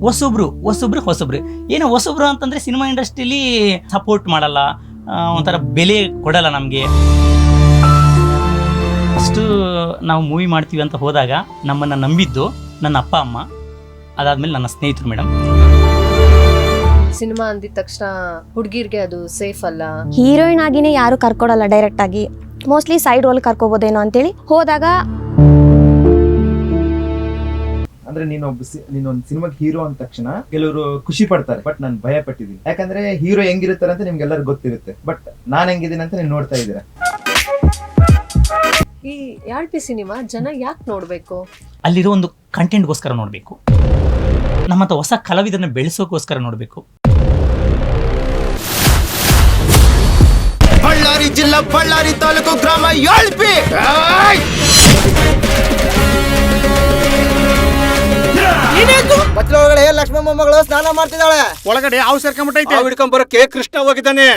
ಹೊಸೊಬ್ರು ಹೊಸೊಬ್ರು ಹೊಸೊಬ್ರು. ಏನು ಹೊಸೊಬ್ರು ಅಂತಂದ್ರೆ cinema ಇಂಡಸ್ಟ್ರಿಲಿ support ಮಾಡಲ್ಲ ಆ, ಒಂಥರ ಬೆಲೆ ಕೊಡಲ್ಲ ನಮಗೆ. ಅಷ್ಟು ನಾವು ಮೂವಿ ಮಾಡ್ತೀವಿ ಅಂತ ಹೋದಾಗ ನಮ್ಮನ್ನು ನಂಬಿದ್ದು ನನ್ನ ಅಪ್ಪ ಅಮ್ಮ ಅದಾದ್ಮೇಲೆ ನನ್ನ ಸ್ನೇಹಿತರು ಮೇಡಮ್ ಸಿನಿಮಾ ಅಂದಿದ ತಕ್ಷಣ ಹುಡುಗಿರ್ಗೆ ಅದು ಸೇಫ್ ಅಲ್ಲ. ಹೀರೋಯಿನ್ ಆಗಿನೇ ಯಾರು ಕರ್ಕೊಡಲ್ಲ ಡೈರೆಕ್ಟ್ ಆಗಿ. ಮೋಸ್ಟ್ಲಿ ಸೈಡ್ ರೋಲ್ ಕರ್ಕೋಬೋದೇನೋ ಅಂತೇಳಿ ಹೋದಾಗ ಅಂದ್ರೆ ನೀನೊಬ್ಬ ನೀನೊಂದು ಸಿನಿಮಾಗೆ ಹೀರೋ ಅಂದ ತಕ್ಷಣ ಕೆಲವರು ಖುಷಿ ಪಡ್ತಾರೆ. ಬಟ್ ನಾನು ಭಯ ಪಟ್ಟಿದ್ದೀನಿ. ಯಾಕಂದ್ರೆ ಹೀರೋ ಹೆಂಗಿರುತ್ತಾರೆ ಅಂತ ನಿಮ್ಗೆಲ್ಲರೂ ಗೊತ್ತಿರುತ್ತೆ. ಬಟ್ ನಾನ್ ಹೆಂಗಿದ್ದೀನಿ ಅಂತ ನೀವು ನೋಡ್ತಾ ಇದ್ದೀರಾ? ಈ ಯಾಳ್ಪಿ ಸಿನಿಮಾ ಜನ ಯಾಕೆ ನೋಡ್ಬೇಕು? ಅಲ್ಲಿರೋ ಒಂದು ಕಂಟೆಂಟ್ಗೋಸ್ಕರ ನೋಡಬೇಕು. ನಮ್ಮಂಥ ಹೊಸ ಕಲಾವಿದರನ್ನ ಬೆಳೆಸೋಕ್ಕೋಸ್ಕರ ನೋಡಬೇಕು. ಬಳ್ಳಾರಿ ಜಿಲ್ಲಾ ಬಳ್ಳಾರಿ ತಾಲೂಕು ಗ್ರಾಮ ಯಾಳ್ಪಿ ಲಕ್ಷ್ಮಮ್ಮ ಮಗಳು ಸ್ನಾನ ಮಾಡ್ತಿದ್ದಾಳೆ. ಒಳಗಡೆ ಹಾವು ಸೇರ್ಕೊಂಡ್ಬಿಟ್ಟೈತೆ. ಹಿಡ್ಕೊಂಡ್ ಬರೋಕೆ ಕೃಷ್ಣ ಹೋಗಿದ್ದಾನೆ.